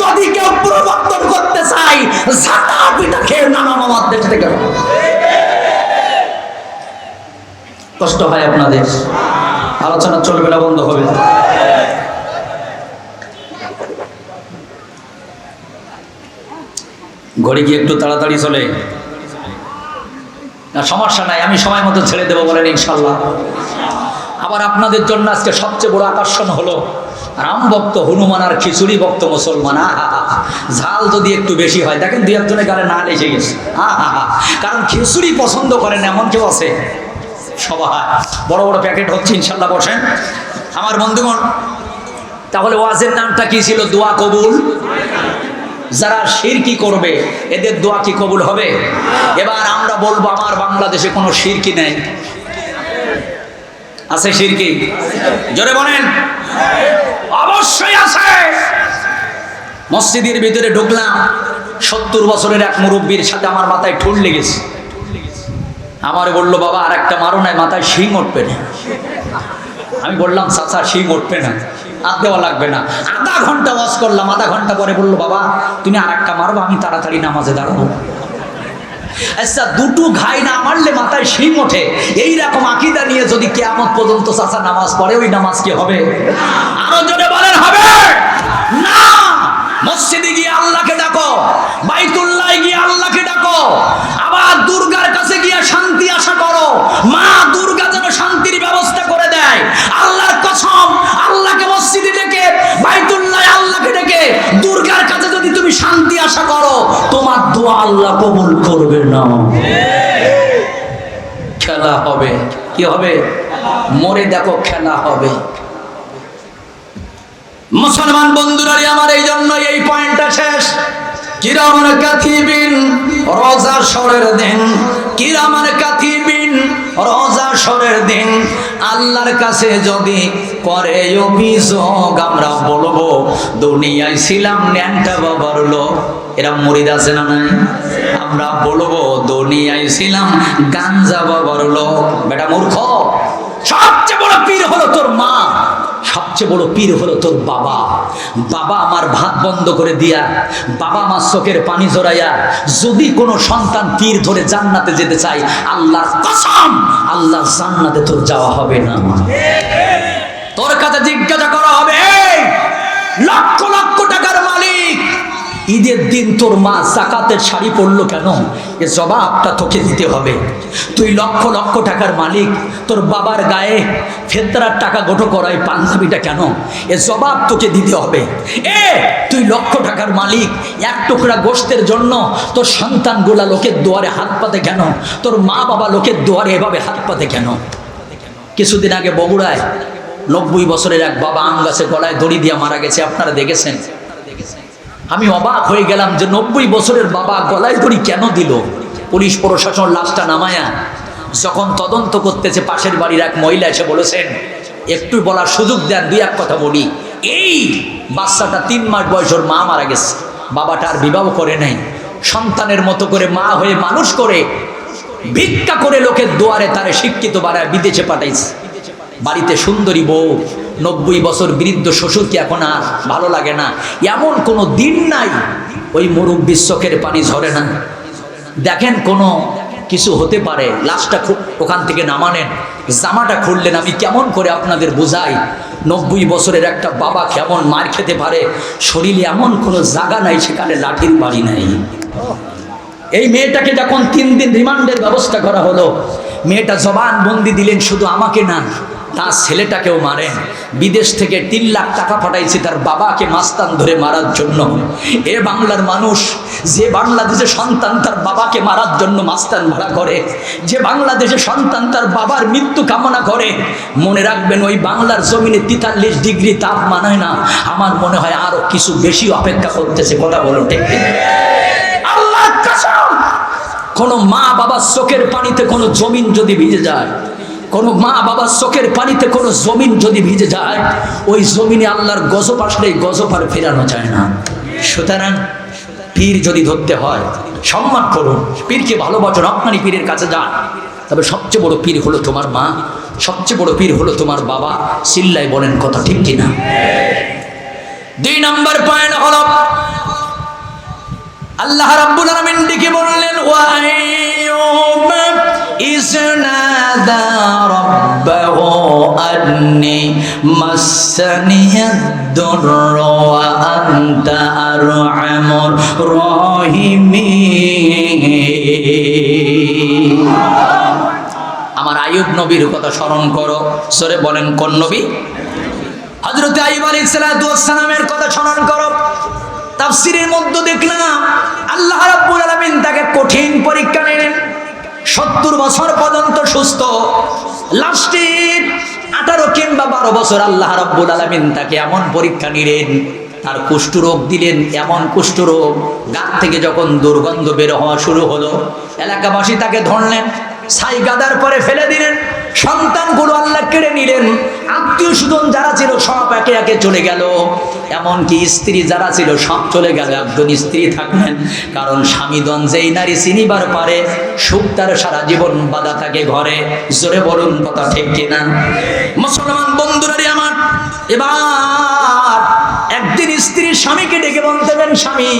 যদি কেউ প্রবর্তন করতে চাই ঝাঁটা পিটা খেয়ে নানা মামার দেশ থেকে কষ্ট হয় আপনাদের। আলোচনা চলবে না, বন্ধ হবে। ঘড়ি কি একটু তাড়াতাড়ি চলে। না, সমস্যা নাই, আমি সময় মতো ছেড়ে দেবো বলেন ইনশাল্লাহ। আবার আপনাদের জন্য আজকে সবচেয়ে বড় আকর্ষণ হলো রাম ভক্ত, হনুমান আর খিচুড়ি ভক্ত মুসলমান, আহা। ঝাল যদি একটু বেশি হয়, দেখেন দুই একজনের গালে না লেগে গেছে। আহা। কারণ খিচুড়ি পছন্দ করেন এমন কেউ আছে? সবাই। বড় বড় প্যাকেট হচ্ছে, ইনশাল্লাহ বসেন। আমার বন্ধুগণ, তাহলে ওয়াজের নামটা কি ছিল? দোয়া কবুল। যারা শিরকি করবে, এদের দোয়া কি কবুল হবে? এবার আমরা বলব, আমার বাংলাদেশে কোনো শিরকি নেই। আছে শিরকি জোরে বলেন। অবশ্যই আছে। মসজিদের ভিতরে ঢুকলাম, সত্তর বছরের এক মুরব্বীর সাথে আমার মাথায় ঠুল লেগেছে। আমার বলল, বাবা আর একটা মারো নাই, মাথায় শিং উঠবে না। আমি বললাম, চাচা, শিং উঠবে না আর দেওয়া লাগবে না। আধা ঘণ্টা ওয়াজ করলাম, আধা ঘণ্টা পরে বলল, বাবা, তুমি আর একটা মারবো, আমি তাড়াতাড়ি নামাজে দাঁড়াবো। আচ্ছা দুটো ঘাই না মারলে মাথায় শিং ওঠে। এইরকম আকিদা নিয়ে যদি কেয়ামত পর্যন্ত চাচা নামাজ পড়ে, ওই নামাজ কি হবে? আরও জোরে বলেন, হবে! না! মসজিদে গিয়ে আল্লাহকে ডাকো, বাইতুল্লাহ গিয়ে আল্লাহকে ডাকো, আবার দুর্গার কাছে গিয়ে শান্তি আশা করো। মা দুর্গা যেন শান্তির ব্যবস্থা করে দেয়। আল্লাহর কসম, আল্লাহকে মসজিদে ডেকে বাইতুল্লাহ তুমি শান্তি আশা করো, তোমার দোয়া আল্লাহ কবুল করবে না। খেলা হবে। কি হবে? মরে দেখো খেলা হবে। মুসলমান বন্ধুরা আমার এই জন্য এই পয়েন্টটা শেষ। কিরামান কাথিবিন রোজা সরের দিন। কিরামান কাথিবিন রোজা সরের দিন আল্লাহর কাছে যদি করে অভিযোগ, আমরা বলব, দুনিয়ায় ছিলাম ন্যাংটা বাবার লোক। এরা মরিদ আছে না নাই? আমরা বলব, দুনিয়ায় ছিলাম, গাঞ্জা বাবার লোক। বেটা মূর্খ। সবচেয়ে সবচেয়ে বড় পীর হলো তোর বাবা। বাবা আমার ভাত বন্ধ করে দিয়া বাবা আমার চোখের পানি জড়াইয়া যদি কোনো সন্তান তীর ধরে জান্নাতে যেতে চাই আল্লাহর কসম আল্লাহ জান্নাতে তোর যাওয়া হবে না। তোর কাছে জিজ্ঞাসা করা হবে "এই, লক্ষ ঈদের দিন তোর মা জাকাতের শাড়ি পরলো কেন? এ জবাবটা তোকে দিতে হবে। তুই লক্ষ লক্ষ টাকার মালিক। তোর বাবার গায়ে ফেতরার টাকা গোটো করায় পাঞ্জাবিটা কেন? এ জবাব তোকে দিতে হবে। এ, তুই লক্ষ টাকার মালিক। এক টুকরা গোষ্ঠের জন্য তোর সন্তানগুলা লোকের দুয়ারে হাত পাতে কেন? তোর মা বাবা লোকের দুয়ারে এভাবে হাত পাতে কেন? কিছুদিন আগে বগুড়ায় নব্বই বছরের এক বাবা আম গাছে গলায় দড়ি দিয়ে মারা গেছে। আপনারা দেখেছেন? আমি অবাক হয়ে গেলাম যে নব্বই বছরের বাবা গলায় দড়ি কেন দিল? পুলিশ প্রশাসন লাশটা নামায়া যখন তদন্ত করতেছে পাশের বাড়ির এক মহিলা এসে বলেছেন, একটু বলার সুযোগ দেন, দুই এক কথা বলি। এই বাচ্চাটা তিন মাস বয়স, ওর মা মারা গেছে। বাবাটা আর বিবাহ করে নাই। সন্তানের মতো করে মা হয়ে মানুষ করে ভিক্ষা করে লোকের দুয়ারে তারে শিক্ষিত বাড়ায় বিদেশে পাঠাইছে। বাড়িতে সুন্দরী বউ, নব্বই বছর বৃদ্ধ শ্বশুরকে এখন আর ভালো লাগে না। এমন কোনো দিন নাই, ওই মুরব্বীর বিশ্বকের পানি ঝরে না। দেখেন কোনো কিছু হতে পারে, লাশটা ওখান থেকে নামানেন জামাটা খুললেন। আমি কেমন করে আপনাদের বোঝাই, নব্বই বছরের একটা বাবা কেমন মার খেতে পারে, শরীরে এমন কোনো জায়গা নাই, সেখানে লাঠির বাড়ি নাই। এই মেয়েটাকে যখন তিন দিন রিমান্ডের ব্যবস্থা করা হলো, মেয়েটা জবান বন্দি দিলেন, শুধু আমাকে না তার ছেলেটাকেও মারেন। বিদেশ থেকে তিন লাখ টাকা পাঠাইছে তার বাবাকে মাস্তান ধরে মারার জন্য। এ বাংলার মানুষ, যে বাংলাদেশে সন্তান তার বাবাকে মারার জন্য মাস্তান ভাড়া করে, যে বাংলাদেশে সন্তান তার বাবার মৃত্যু কামনা করে, মনে রাখবেন ওই বাংলার জমিনে তেতাল্লিশ ডিগ্রি তাপ মানায় না। আমার মনে হয় আরও কিছু বেশি অপেক্ষা করতেছে, কথা বলো ঠিক কিনা? মা বাবার চোখের পানিতে কোনো জমিন যদি ভিজে যায় কোনো মা বাবার চোখের পানিতে কোনো জমিন যদি ভিজে যায়, ওই জমিনে আল্লাহর গজব আসলে গজব আর ফেরানো যায় না। সুতরাং পীর যদি ধরতে হয়, সম্মান করুন। পীরকে ভালোবাসুন, আপনারই পীরের কাছে যান। তবে সবচেয়ে বড় পীর হলো তোমার মা, সবচেয়ে বড় পীর হলো তোমার বাবা। চিল্লাই বলেন কথা ঠিক কিনা? দুই নম্বর পয়েন্ট হলো, আল্লাহ রাব্বুল আলামিন ডেকে বললেন, ওয়া আইয়ুব ইসনাদা রাব্বাহু আন্নি মাসানিয়াদ-দুরর ওয়া আনতা আরহামুর আমার আইয়ুব নবীর কথা স্মরণ করো সরে বলেন, কোন নবী? হযরত আইয়ুব আলাইহিস সালামের কথা স্মরণ করো। তাফসিরের মধ্যে দেখলাম, আল্লাহ রাব্বুল আলামিন তাকে কঠিন পরীক্ষা নিলেন। সত্তর বছর পর্যন্ত সুস্থ। লাস্টে আঠারো কিংবা বারো বছর আল্লাহ রব্বুল আলমিন তাকে এমন পরীক্ষা নিলেন, তার কুষ্ঠরোগ দিলেন, এমন কুষ্ঠরোগ, গাছ থেকে যখন দুর্গন্ধ বের হওয়া শুরু হলো, এলাকাবাসী তাকে ধরলেন, ছাই গাদার পরে ফেলে দিলেন। সন্তানগুলো আল্লাহ কেড়ে নিলেন। আত্মীয় স্বজন যারা ছিল, সব একে একে চলে গেল। এমনকি স্ত্রী যারা ছিল, সব চলে গেল। একজন স্ত্রী থাকলেন, কারণ স্বামীদন যেই নারী চিনিবার পারে, সুখ তার সারা জীবন বাধা থাকে ঘরে। জোরে বলুন, কথা ঠিক কিনা? মুসলমান বন্ধুরা রে আমার, এবার স্বামীকে ডেকে বলতেবেন স্বামী,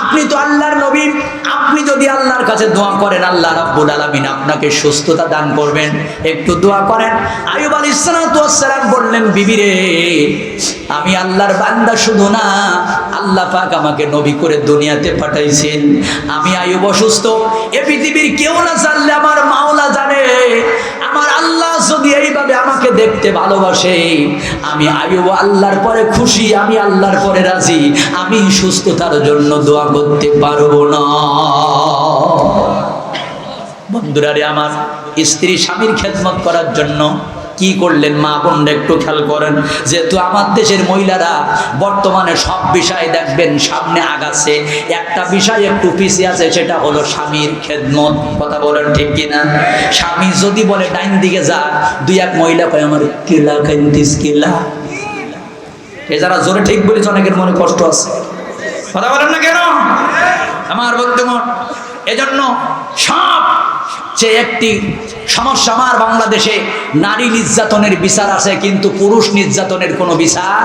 আপনি তো আল্লাহর নবী। আপনি যদি আল্লাহর কাছে দোয়া করেন, আল্লাহ রাব্বুল আলামিন আপনাকে সুস্থতা দান করবেন। একটু দোয়া করেন। আয়ুব আলাইহিস সালাম বললেন, বিবি রে, আমি আল্লাহর বান্দা শুধু না, আল্লাহ পাক আমাকে নবী করে দুনিয়াতে পাঠাইছেন। আমি আয়ুব অসুস্থ। এ পৃথিবীর কেউ না জানলে আমার মাওলা দেখতে ভালোবাসে। আমি আয়ুব আল্লাহর পরে খুশি, আমি আল্লাহর পরে রাজি। আমি সুস্থতার জন্য দোয়া করতে পারব না। বন্ধুরা রে আমার, স্ত্রী স্বামীর খেদমত করার জন্য কি করলেন মা বোনরা একটু খেয়াল করেন। যেহেতু আমার দেশের মহিলারা বর্তমানে সব বিষয় দেখবেন সামনে আগাচ্ছে। একটা বিষয় একটু পিছিয়ে আছে, সেটা হলো স্বামীর খেদমত। কথা বলেন ঠিক কিনা? স্বামী যদি বলে, ডাইন দিকে যা। দুই এক মহিলা কয়, আমার কেলা কান্দিস কেলা? এ যারা জোরে ঠিক বলেছে, অনেকের মনে কষ্ট আছে। কথা বলেন না কেন? আমার বন্ধুগণ এজন্য সব যে একটি সমস্যা আমার বাংলাদেশে, নারী নির্যাতনের বিচার আছে, কিন্তু পুরুষ নির্যাতনের কোনো বিচার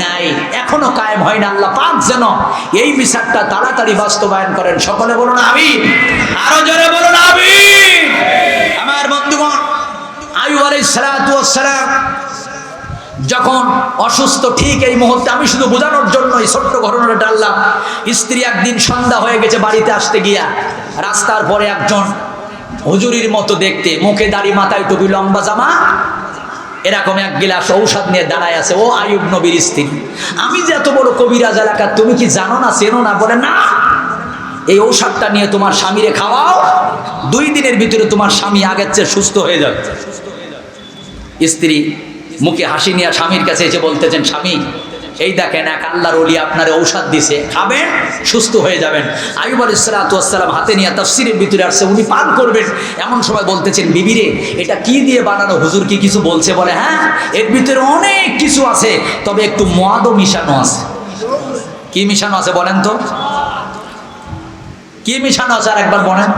নাই। এখনও কায়েম হয় না, আল্লাহ পাক যেন এই বিচারটা তাড়াতাড়ি বাস্তবায়ন করেন। সকলে বলুন আমি আরও জোরে বলুন আমি আমার বন্ধুগণ, আয়ু আলাইহিস সালাতু ওয়াস সালাম, যখন অসুস্থ, ঠিক এই মুহূর্তে আমি শুধু বোঝানোর জন্য এই ছোট্ট ঘটনাটা টানলাম। স্ত্রী একদিন সন্ধ্যা হয়ে গেছে, বাড়িতে আসতে গিয়া রাস্তার পরে একজন হুজুরির মতো দেখতে, মুখে দাড়ি, মাথায় টুপি, লম্বা জামা। এরকম এক গিলাস ঔষধ নিয়ে দাঁড়ায় আছে, ও আয়ুব নবীর স্ত্রী। আমি যে এত বড় কবিরাজ এলাকা তুমি কি জানো না, চেনো না? বলে, না, এই ঔষধটা নিয়ে তোমার স্বামীরে খাওয়াও, দুই দিনের ভিতরে তোমার স্বামী আগের চেয়ে সুস্থ হয়ে যাবে। স্ত্রী মুখে হাসি নিয়ে স্বামীর কাছে এসে বলতেছেন, স্বামী এই দেখেন এক আল্লাহর অলি আপনার ঔষধ দিছে, খাবেন, সুস্থ হয়ে যাবেন। আয়ুব আলাইসালাম হাতে নিয়ে তফসিরের ভিতরে আসছে, উনি পান করবেন। এমন সময় বলতেছেন, বিবিরে, এটা কি দিয়ে বানানো? হুজুর কি কিছু বলছে? বলে হ্যাঁ এর ভিতরে অনেক কিছু আছে, তবে একটু মদও মিশানো আছে। কি মিশানো আছে বলেন তো? কি মিশানো আছে আর একবার বলেন?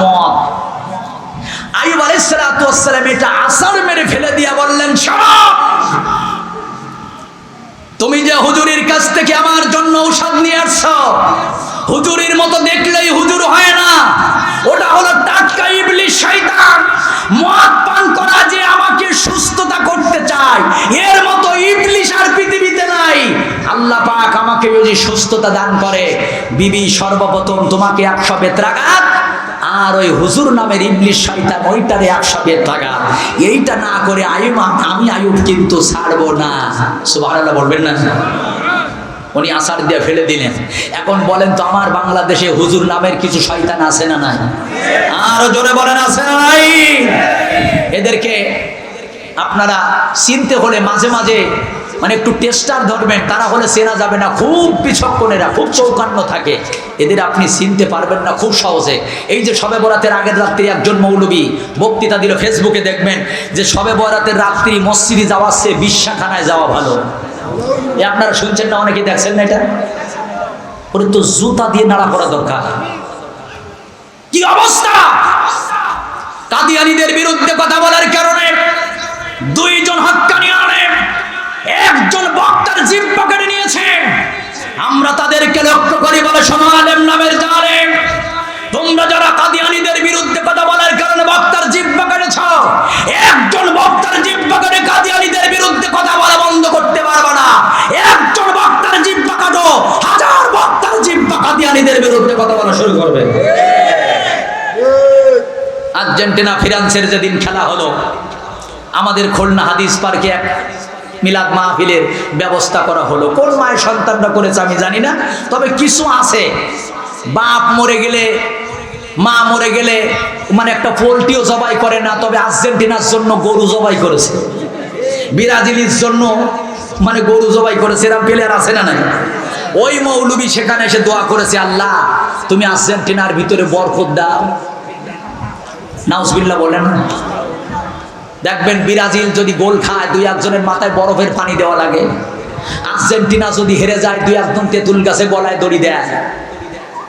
মদ। আইব আলাইসালাম এটা আসার মেরে ফেলে দিয়া বললেন, সব তুমি যে হুজুরির কাছ থেকে আমার জন্য ঔষধ নিয়ে আসছ, হুজুরির মতো দেখলেই হুজুর হয় না। ওটা হলো টাটকা ইবলিশ শয়তান। মদ পান করা যে আমাকে সুস্থতা করতে চায়, এর মতো ইবলিশ আর পৃথিবীতে নাই। আল্লাহ পাক আমাকে যদি সুস্থতা দান করে, বিবি সর্বপ্রথম তোমাকে একশো বেত্রাঘাত আর ওই হুজুর নামের ইংলিশ শয়তান ওইটারে একশো টাকা এইটা না করে আয়ুব আমি আয়ুব কিন্তু ছাড়বো না। সুবহানাল্লাহ বলবেন না? উনি আসার দিয়ে ফেলে দিলেন। এখন বলেন তো আমার বাংলাদেশে হুজুর নামের কিছু শয়তান আছে না নাই? আরও জোরে বলেন, আছে না নাই? এদেরকে আপনারা চিনতে হলে মাঝে মাঝে মানে একটু টেস্টার ধরবেন, তারা হলে চেনা যাবে না। খুব বিচক্ষণেরা খুব চৌকান্ন থাকে। এদের আপনি চিনতে পারবেন না খুব সহজে। এই যে সবে বরাতের আগের রাত্রি একজন মৌলবী বক্তৃতা দিল, ফেসবুকে দেখবেন যে সবে বরাতের রাত্রি মসজিদে যাওয়ার চেয়ে বিশ্বাখানায় যাওয়া ভালো। এ আপনারা শুনছেন না অনেকে দেখছেন না এটা? ওরে তো জুতা দিয়ে নাড়া করা দরকার। কি অবস্থা? কাদিয়ানিদের বিরুদ্ধে কথা বলার কারণে দুইজন তাদেরকে লক্ষ্য করি বলে সমালেম নামের জালেম তোমরা যারা কাদিয়ানিদের বিরুদ্ধে কথা বলার কারণে বক্তার জিব্বা কেটেছ, একজন বক্তার জিব্বা কেটে কাদিয়ানিদের বিরুদ্ধে কথা বলা বন্ধ করতে পারবে না। একজন বক্তার জিব্বা কাটো, হাজার বক্তার জিব্বা কাদিয়ানিদের বিরুদ্ধে কথা বলা শুরু করবে। আর্জেন্টিনা, ফ্রান্সের যেদিন খেলা হলো, আমাদের খুলনা হাদিস পার্কে এক মিলাদ মাহফিলের ব্যবস্থা করা হলো। কোন মায়ের সন্তানরা করেছে আমি জানি না, তবে কিছু আছে। বাপ মরে গেলে, মা মরে গেলে মানে একটা পোলট্রিও জবাই করে না, তবে আর্জেন্টিনার জন্য গরু জবাই করেছে। বিরাজিলির জন্য মানে গরু জবাই করেছে, এরকম প্লেয়ার আছে না নাই? ওই মৌলবি সেখানে এসে দোয়া করেছে, আল্লাহ, তুমি আর্জেন্টিনার ভিতরে বরকত দাও। নাউজবিল্লা বলেন না। দেখবেন ব্রাজিল যদি গোল খায়, দুই একজনের মাথায় বরফের পানি দেওয়া লাগে। আর্জেন্টিনা যদি হেরে যায়, দুই একজন তেঁতুল গাছে গলায় দড়ি দেয়।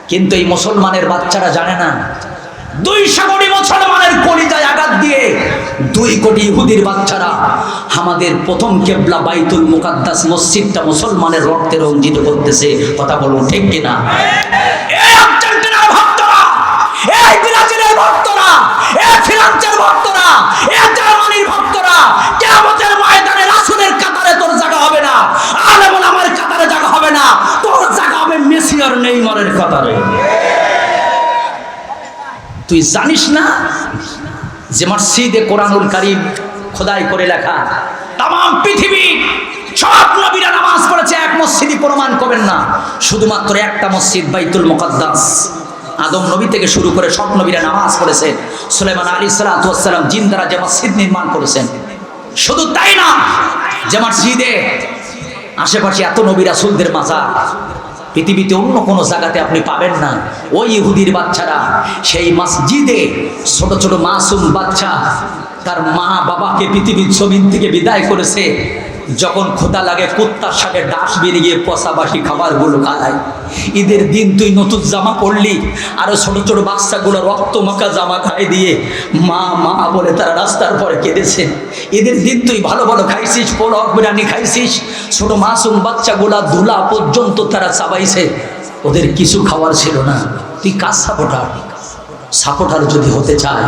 কিন্তু এই মুসলমানের বাচ্চারা জানে না মুসলমানের আঘাত দিয়ে দুই কোটি ইহুদির বাচ্চারা আমাদের প্রথম কেবলা বাইতুল মসজিদটা মুসলমানের রক্তে রঞ্জিত করতেছে। কথা বলুন ঠিক কিনা? ভক্তরা ভক্তরা ভক্তরা কাতারে তোর জায়গা হবে না। আলেমুল আমার কাতারে জায়গা হবে না। তোর জায়গা হবে মেসি আর নেইমারের কাতারে। তুই জানিস না যে মসজিদে কোরআনুল কারীম খোদাই করে লেখা? তাম পৃথিবী, সব নবীরা নামাজ পড়েছে, এক মসজিদই প্রমাণ করবেন না। শুধুমাত্র একটা মসজিদ, বাইতুল মুকাদ্দাস। আদম নবী থেকে শুরু করে সব নবীরা নামাজ পড়েছেন সুলেমান আলী সালাতাম জিন্দারা যে মসজিদ নির্মাণ করেছেন। শুধু তাই না যে মসজিদে আশেপাশে এত নবী রাসুলদের মাজা পৃথিবীতে অন্য কোনো জায়গাতে আপনি পাবেন না। ওই ইহুদির বাচ্চারা, সেই মসজিদে ছোট ছোট মাসুম বাচ্চা, তার মা বাবাকে পৃথিবীর জমিন থেকে বিদায় করেছে। যখন খোদা লাগে, কুত্তার সাথে ডাস বেরিয়ে গিয়ে পশাবাসি খাবারগুলো খায়। ঈদের দিন তুই নতুন জামা পরলি, আরও ছোট ছোট বাচ্চাগুলো রক্ত মাখা জামা খাই দিয়ে মা মা বলে তারা রাস্তার পরে কেঁদেছে। ঈদের দিন তুই ভালো ভালো খাইছিস পোলক বিরিয়ানি খাইছিস, ছোট মাসুম বাচ্চাগুলা ধুলা পর্যন্ত তারা চাবাইছে। ওদের কিছু খাওয়ার ছিল না। তুই কাজ সাপোর্টার? সাপোর্টার যদি হতে চায়,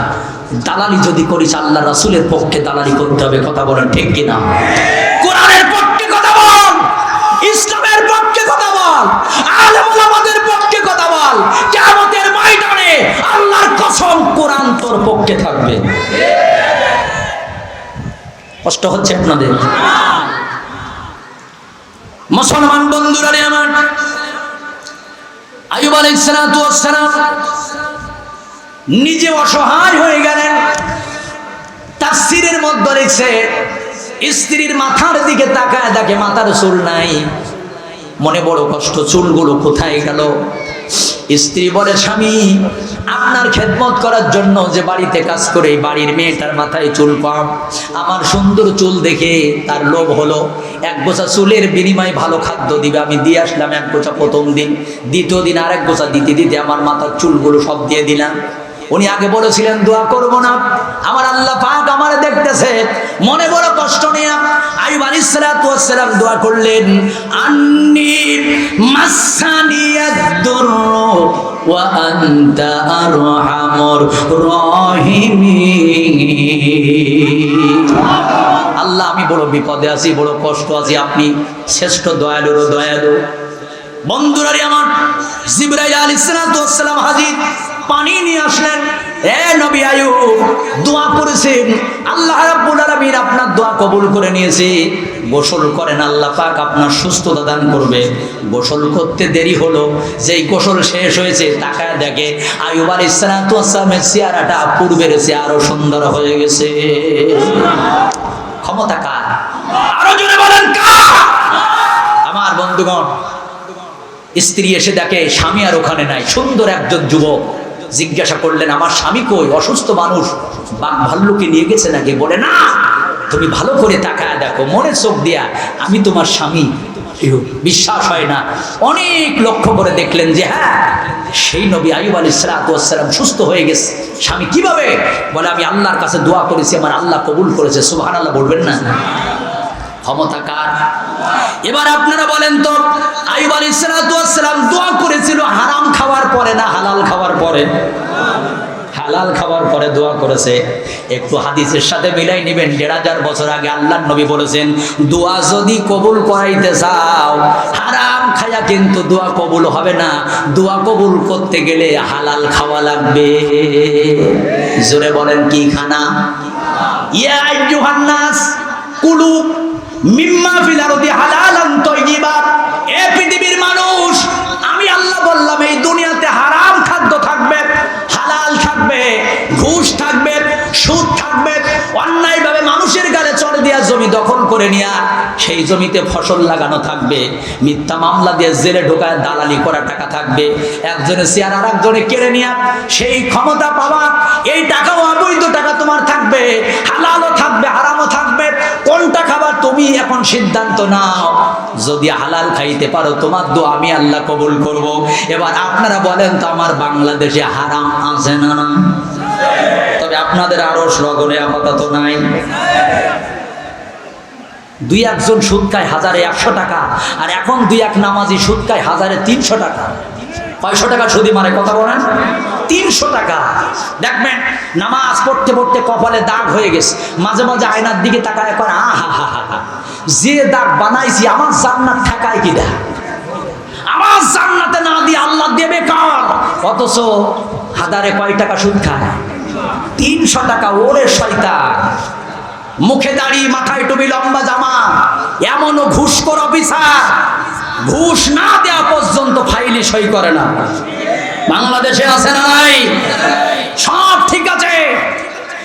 দালালি যদি করিস, আল্লাহ রাসুলের পক্ষে দালালি করতে হবে, কথা বলেন ঠিক কিনা? কোরআনের পক্ষে কথা বল, ইসলামের পক্ষে কথা বল, আলেমুল আমাদের পক্ষে কথা বল, কিয়ামতের ময়দানে আল্লাহর কসম কোরআন তোর পক্ষে থাকবে। কষ্ট হচ্ছে আপনাদের? মুসলমান বন্ধুরা রে আমার আয়ুব আলাইহিস সালাম নিজে অসহায় হয়ে গেলেন, তাফসিরের মধ্যে লিখছে স্ত্রীর মাথার দিকে তাকায় দেখে মাথার চুল নাই। মনে বড় কষ্ট, চুলগুলো কোথায় গেল? স্ত্রী বলে, স্বামী, আপনার খেদমত করার জন্য যে বাড়িতে কাজ করে বাড়ির মেয়েটার মাথায় চুল কম। আমার সুন্দর চুল দেখে তার লোভ হলো। এক গোছা চুলের বিনিময়ে ভালো খাদ্য দিবে। আমি দিয়ে আসলাম এক গোছা প্রথম দিন। দ্বিতীয় দিন আরেক গোছা দিতে দিতে আমার মাথার চুলগুলো সব দিয়ে দিলাম। উনি আগে বলেছিলেন, দোয়া করব না। আমার আল্লাহ পাক আমার দেখতেছে, মনে বড় কষ্ট নিয়ে আইব আলাইসালাম দোয়া করলেন, আন্নি আল্লাহ, আমি বড় বিপদে আছি, বড় কষ্ট আছি, আপনি শ্রেষ্ঠ দয়ালু। বন্ধুরা রে আমার, জিব্রাইল আলাইহিস সালাম হাজির পানি নিয়ে আসলেন। এ নবী আয়ুব, দোয়া করেছেন। আল্লাহ রাব্বুল আপনার দোয়া কবুল করে নিয়েছে। গোসল করেন, আল্লাহ পাক আপনার সুস্থতা দান করবে। গোসল করতে দেরি হলো, যেই গোসল শেষ হয়েছে, তাকায় দেখে আয়ুব আলাইহিস সালামের চেহারাটা পূর্বের চেয়ে আরও সুন্দর হয়ে গেছে। ক্ষমতা কার? আরও বলেন, কার? আমার বন্ধুগণ, স্ত্রী এসে দেখে, স্বামী আর ওখানে নাই, সুন্দর একজন যুবক। জিজ্ঞাসা করলেন, আমার স্বামী কই? অসুস্থ মানুষ? বাঘ ভাল্লুকে নিয়ে গেছে নাকি? বলে, না, তুমি ভালো করে তাকায় দেখো মনে চোখ দিয়া। আমি তোমার স্বামী। বিশ্বাস হয় না। অনেক লক্ষ্য করে দেখলেন যে হ্যাঁ সেই নবী আয়ুব আলী সালাতাম সুস্থ হয়ে গেছে। স্বামী কীভাবে? বলে, আমি আল্লাহর কাছে দোয়া করেছি, আমার আল্লাহ কবুল করেছে। সুহান আল্লাহ বলবেন না? ক্ষমতা কার? এবার আপনারা বলেন তো আইব আলী সালাম দোয়া করেছিল হারাম খাওয়ার পরে না হালাল খাওয়ার পরে? হালাল খাওয়ার পরে দোয়া করেছে। একটু হাদিসের সাথে মিলাই নেবেন, দেড় হাজার বছর আগে আল্লাহ নবী বলেছেন, দোয়া যদি কবুল করাইতে চাও, হারাম খায়া কিন্তু দোয়া কবুল হবে না। দোয়া কবুল করতে গেলে হালাল খাওয়া লাগবে। জোরে বলেন কি খানা? ইয়া আইয়ুহান নাস, কুলু জমিতে ফসল লাগানো থাকবে, মিথ্যা মামলা দিয়ে ঢোকায় দালালি করা টাকা থাকবে একজনের শেয়ার আর একজনে কেড়ে সেই ক্ষমতা এই টাকাও টাকা তোমার থাকবে, হালালও থাকবে, হারামও থাকবে। এখন সিদ্ধান্ত নাও। যদি হালাল খাইতে পারো, তোমার দো আমি আল্লাহ কবুল করব। এবার আপনারা বলেন তো, আমার বাংলাদেশে হারাম আছে না না? তবে আপনাদের আরও লগনে আপাতত নাই। দুই একজন সুদ খায় হাজারে একশো টাকা, আর এখন দুই এক নামাজি সুদ খায় হাজারে তিনশো টাকা। কয়শো টাকা সুদি মারে, কথা বলেন? তিনশো টাকা। দেখবেন, নামাজ পড়তে পড়তে কপালে দাগ হয়ে গেছে। মাঝে মাঝে আয়নার দিকে তাকায় করে আহা, হা হা হা। যে দাগ বানাইছি, আমার জান্নাত ঠেকায় কি দেয় আমার জান্নাতে না দিয়ে আল্লাহ দেবে কার? অথচ হাজারে কয় টাকা সুদ খায়? তিনশো টাকা ওরে শয়তান। মুখে দাড়ি, মাথায় টুপি, লম্বা জামা, এমনও ঘুষখোর অফিসার। ঘুষ না দেওয়া পর্যন্ত ফাইলে সই করে না। বাংলাদেশে আছে না নাই? সব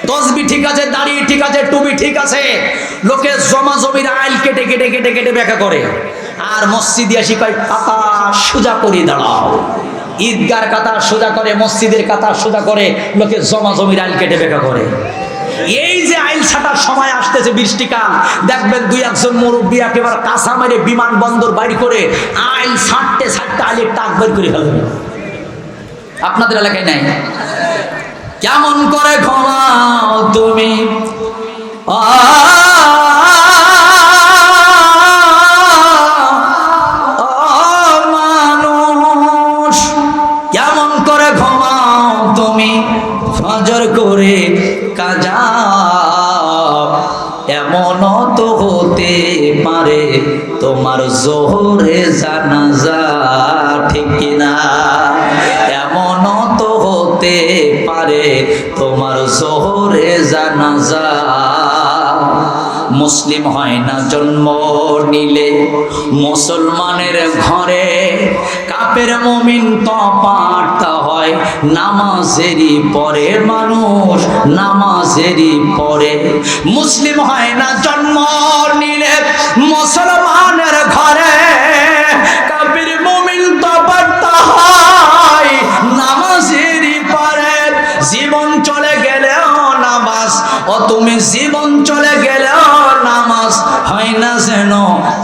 তসবি ঠিক আছে, দাড়ি ঠিক আছে টুবি ঠিক আছে। লোকে জমা জমির আইল কেটে কেটে কেটে কেটে ব্যাখ্যা করে। আর মসজিদে আসি কয় কাতা সোজা করি দাঁড়াও। ঈদগার কাতার সোজা করে, মসজিদের কাতার সোজা করে, লোকে জমা জমির আইল কেটে ব্যাখ্যা করে। এই যে আইল ছাটার সময় আসতেছে বৃষ্টিকাল, দেখবেন দুই একজন মুরব্বী একেবারে কাঁচা মেরে বিমানবন্দর বাড়ি করে আইল ছাড়তে ছাড়তে আইলের টাক বের করে ফেলবে আপনাদের এলাকায় নাই? কেমন করে ঘুমাও তুমি? মানুষ কেমন করে ঘুমাও তুমি? ফজর করে কাজা এমন তো হতে পারে তোমার জোহরে জানাজা মুসলিম হয় না জন্ম নিলে। মুসলমানের ঘরে কাপের মমিন তো পাঠতে হয়। নামাজেরই পরে মানুষ নামাজেরই পরে। মুসলিম হয় না জন্ম নিলে। মুসলমানের ঘরে জীবন চলে গেলেও নামাজ হয় না যেন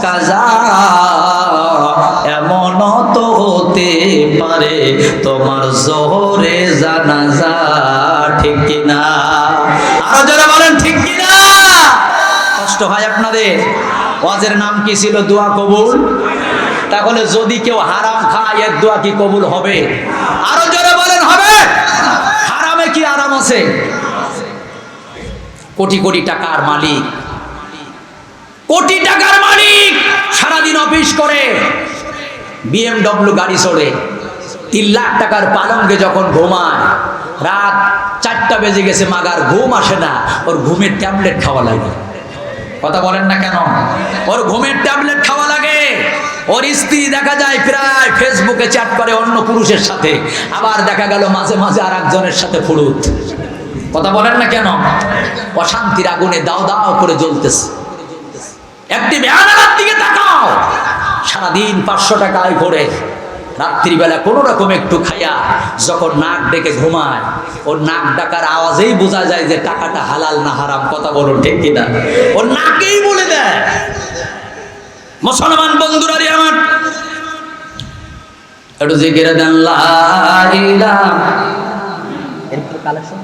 কাজা। এমন তো হতে পারে তোমার জোহরে জানাজা, ঠিক কিনা? আরও যারা বলেন, ঠিক কিনা? কষ্ট হয় আপনাদের? ওয়াজের নাম কি ছিল? দোয়া কবুল? তাহলে যদি কেউ হারাম খায়, এর দোয়া কি কবুল হবে? আরও যারা বলেন, হবে? হারামে কি আরাম আছে? কোটি কোটি টাকার মালিক। কোটি টাকার মালিক সারাদিন অফিস করে, বিএমডব্লিউ গাড়ি চড়ে। তিন লাখ টাকার পালঙ্গে যখন ঘুমায়, রাত চারটা বেজে গেছে, মাগার ঘুম আসে না, ওর ঘুমের ট্যাবলেট খাওয়া লাগে। কথা বলেন না কেন? ওর ঘুমের ট্যাবলেট খাওয়া লাগে। ওর স্ত্রী দেখা যায় প্রায় ফেসবুকে চ্যাট করে অন্য পুরুষের সাথে। আবার দেখা গেল মাঝে মাঝে আর একজনের সাথে ফুরুত। কথা বলেন না কেন? অশান্তির আগুনে দাও দাও করে জ্বলতেছে। একটি বেহানার দিকে তাকাও। সারাদিন পাঁচশো টাকা আয় করে রাত্রিবেলা কোনো রকম একটু খাইয়া যখন নাক ডেকে ঘুমায়, ওর নাক ডাকার আওয়াজেই বোঝা যায় যে টাকাটা হালাল না হারাম, কথা বলো ঠিক কিনা? ওর নাকেই বলে দেয়। মুসলমান বন্ধুরা রে আমার, একটু জিজ্ঞেস দেন, লা ইলাহা। এরপরে কালেকশন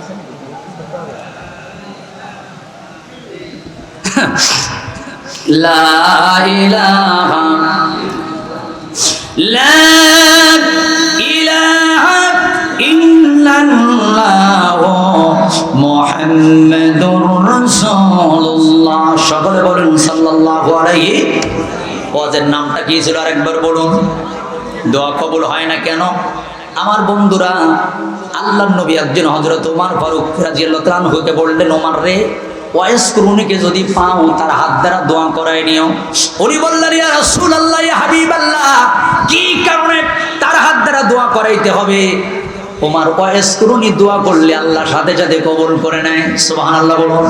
সকলে বলেন সাল্লাল্লাহু নামটা কি ছিল আরেকবার বলুন। দোয়া কবুল হয় না কেন? আমার বন্ধুরা আল্লাহ নবী একজন হজরত ওমার ফারুক রাজিয়াল্লাহ তাআলাকে বললেন ওমার রে ওয়াইস করুনিকে যদি পাও, তার হাত দ্বারা দোয়া করায় নিও। উনি বললেন, ইয়া হাবিবাল্লাহ, কি কারণে তার হাত দ্বারা দোয়া করাইতে হবে? ওমার ওয়াইস করুনি দোয়া করলে আল্লাহ সাথে সাথে কবুল করে নেয়। সুবহানাল্লাহ বলুন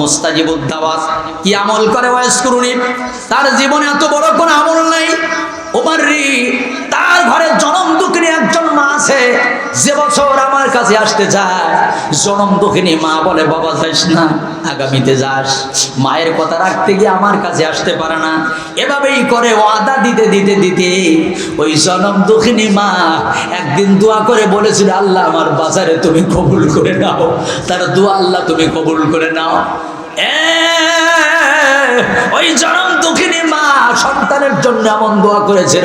মুস্তাজিবুদ্দাওয়াত কি আমল করে ওয়াইস করুনি তার জীবনে এত বড় কোনো আমল নাই। ওমার তার ঘরে জনম দুঃখিনী একজন মা আছে, যে বছর কাছে আসতে চায় জনম দুঃখিনী মা বলে, বাবা, যাস না, আগামীতে যাস। মায়ের কথা রাখতে গিয়ে আমার কাছে আসতে পারে না। এভাবেই করে ওয়াদা দিতে দিতে দিতে ওই জনম দুঃখিনী মা একদিন দোয়া করে বলেছিল, আল্লাহ, আমার বাজারে তুমি কবুল করে নাও। তার দোয়া আল্লাহ, তুমি কবুল করে নাও। ওই জনম দুঃখিনী মা সন্তানের জন্য এমন দোয়া করেছে